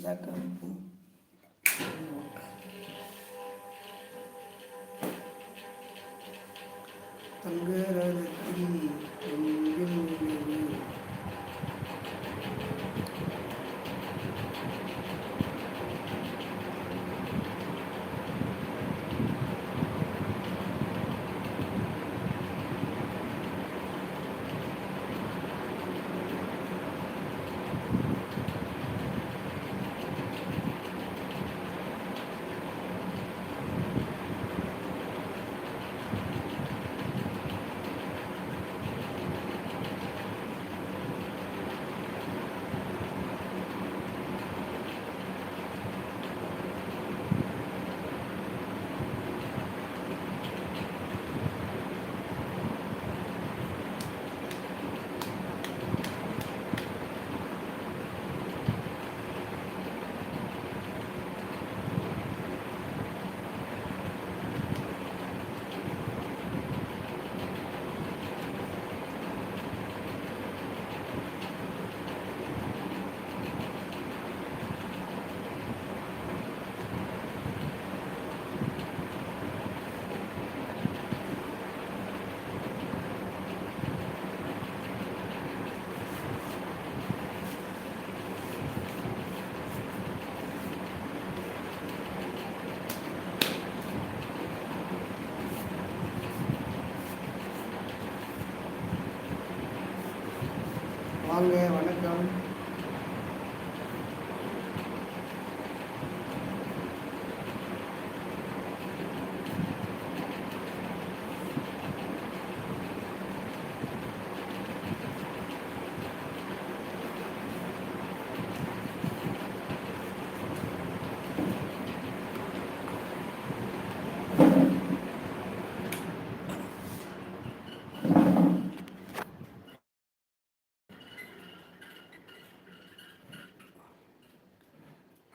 закомпу. Там города три. வாங்க வணக்கம்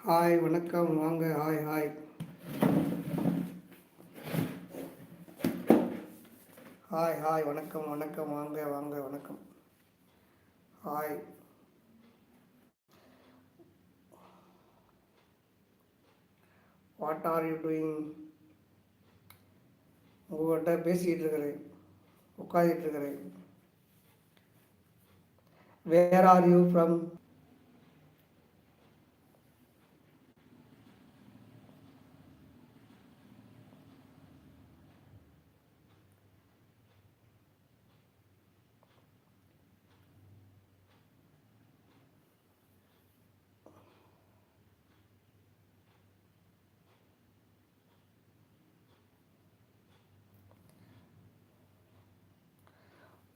ஹாய் வணக்கம். வாங்க ஹாய் ஹாய். ஹாய் ஹாய் வணக்கம் வணக்கம். வாங்க வாங்க வணக்கம். Hi. What are you doing உங்கள்கிட்ட பேசிக்கிட்டு இருக்கிறேன். உட்காந்துட்டு இருக்கிறேன். Where are you from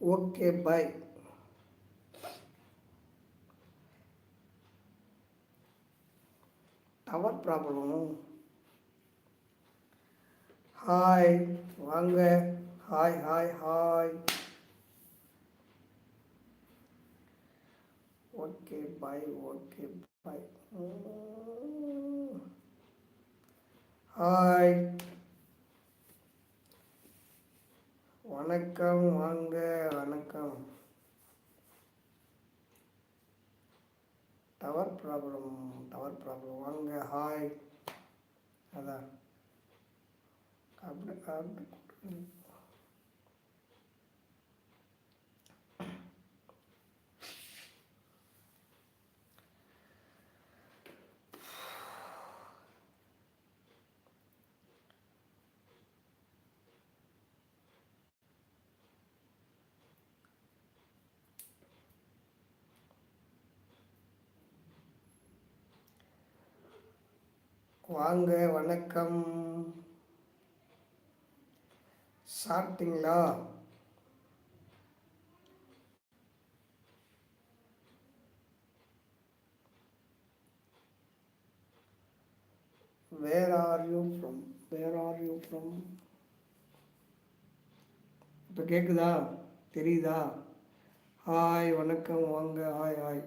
okay bye. Tower problem hi வாங்க. Hi hi hi okay bye okay bye. Hi வணக்கம் வாங்க வணக்கம். டவர் ப்ராப்ளம் டவர் ப்ராப்ளம் வாங்க ஹாய் அதான். அப்படி அப்படி. வாங்க வணக்கம். சாப்பிட்டீங்களா? Where are you from where are you from இப்போ கேட்குதா தெரியுதா? ஹாய் வணக்கம். வாங்க. ஹாய் ஹாய்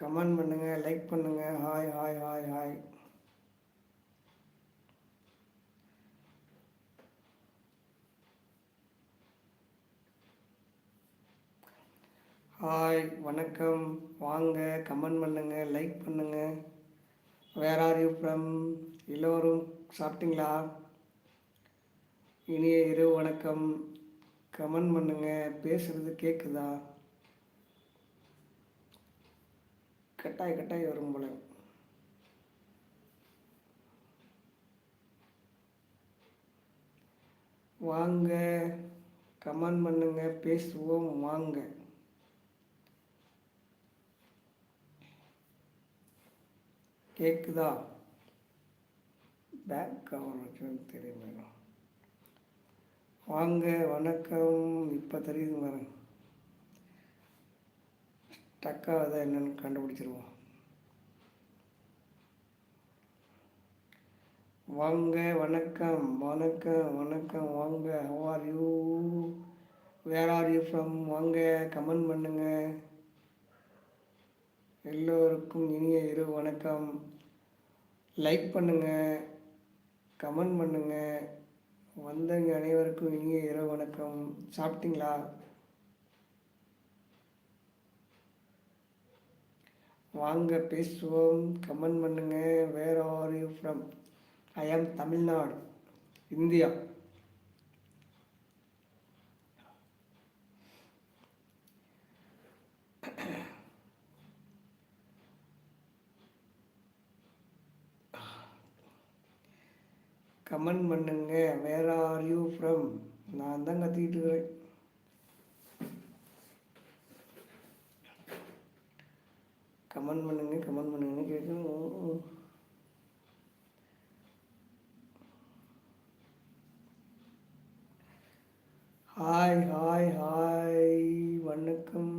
கமெண்ட் பண்ணுங்கள் லைக் பண்ணுங்கள் hi hi hi hi hi வணக்கம். வாங்க கமெண்ட் பண்ணுங்கள் லைக் பண்ணுங்கள் வேர் ஆர் யூ ஃப்ரம் எல்லோரும் சாப்பிட்டீங்களா? இனிய இரவு வணக்கம். கமெண்ட் பண்ணுங்க பேசுகிறது கேட்குதா கட்டாய் கட்டாய் வரும் போல. வாங்க கமெண்ட் பண்ணுங்க பேசுவோம் வாங்க. கேட்குதா பேக் கவர் தெரியும் மேடம் வாங்க வணக்கம். இப்போ தெரியுது டக்காக அதை என்னென்னு கண்டுபிடிச்சிருவோம். வாங்க வணக்கம் வணக்கம் வணக்கம் வாங்க how are you where are you from வாங்க கமெண்ட் பண்ணுங்க. எல்லோருக்கும் இனிய இரவு வணக்கம். லைக் பண்ணுங்க கமெண்ட் பண்ணுங்க. வந்தவங்க அனைவருக்கும் இனிய இரவு வணக்கம். சாப்பிட்டீங்களா? வாங்க பேசுவோம் கமெண்ட் பண்ணுங்க. Where are you from I am Tamil Nadu India comment பண்ணுங்க. வேர் ஆர் யூ ஃப்ரம் நான் தான் கத்திக்கிட்டு இருக்கிறேன். கமெண்ட் பண்ணுங்க கமெண்ட் பண்ணுங்கன்னு கேட்கணும் ஹாய் ஹாய் ஹாய் வணக்கம்.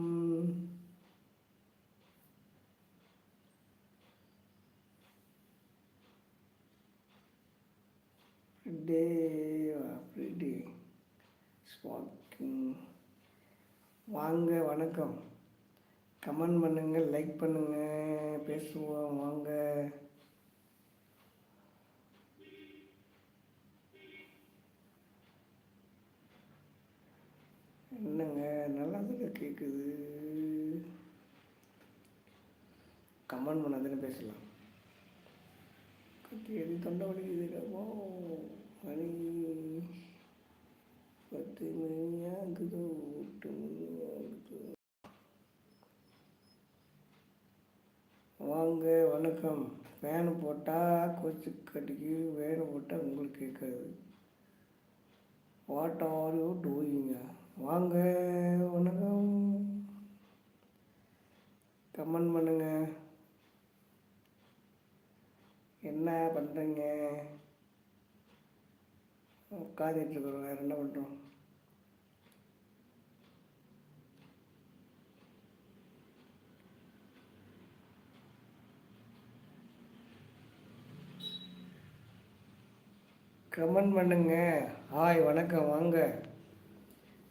டே டே ஸ்வாக்கிங் வாங்க வணக்கம். கமெண்ட் பண்ணுங்கள் லைக் பண்ணுங்கள் பேசுவோம் வாங்க. என்னங்க நல்லா தான் கேட்குது கமெண்ட் பண்ணாதானே பேசலாம். கத்தி எது தொண்டை வலிக்குது ஓ மணி பத்து மணி ஆகுதோ எட்டு மணி ஆகுதோ வாங்க வணக்கம் ஃபேனு போட்டால் கொச்சு கட்டிக்கு வேனு போட்டால் உங்களுக்கு கேட்காது. வாட் ஆர் யூ டூயிங்க வாங்க வணக்கம். கமெண்ட் பண்ணுங்க. என்ன பண்ணுறீங்க உட்காந்துட்டு இருக்கிறோம் வேறு என்ன பண்ணுறோம் கமெண்ட் பண்ணுங்க. ஹாய் வணக்கம் வாங்க.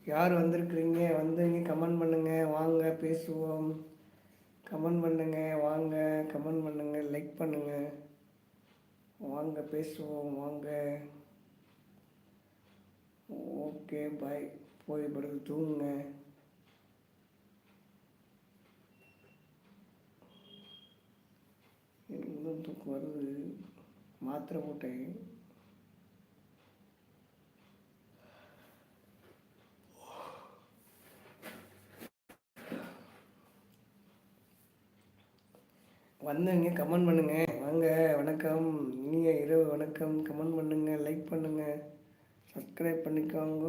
யார் வந்திருக்கிறீங்க? வந்தீங்க கமெண்ட் பண்ணுங்க. வாங்க பேசுவோம். கமெண்ட் பண்ணுங்க வாங்க. கமெண்ட் பண்ணுங்க லைக் பண்ணுங்க. வாங்க பேசுவோம் வாங்க. ஓகே பாய் போய் படுத்து தூங்குங்க. இன்னும் தூக்கம் வருது. மாத்திரை போட்டேன். வந்தவங்க கமெண்ட் பண்ணுங்க. வாங்க வணக்கம். இனிய இரவு வணக்கம். கமெண்ட் பண்ணுங்க லைக் பண்ணுங்க. சப்ஸ்கிரைப் பண்ணிக்கோங்க.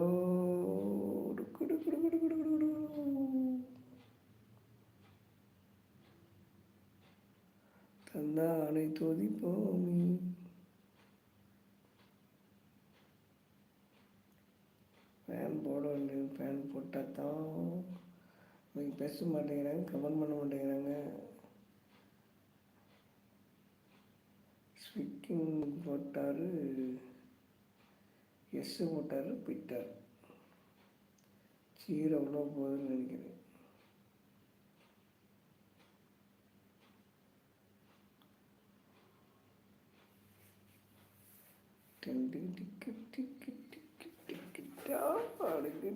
தந்தா டுக்கு டுக்கு ஃபேன் போட வேண்டியது ஃபேன் போட்டால் தான் அவங்க பேச மாட்டேங்கிறாங்க கமெண்ட் பண்ண மாட்டேங்கிறாங்க. ஸ்விக்கிங் போட்டார் எஸ் போட்டார் பிட்டார். சீர் அவ்வளோ போகுதுன்னு நினைக்கிறேன். டிக்கு டிக்கு டிக்கு டிக்கு டிக்கு டா, அடிக்கு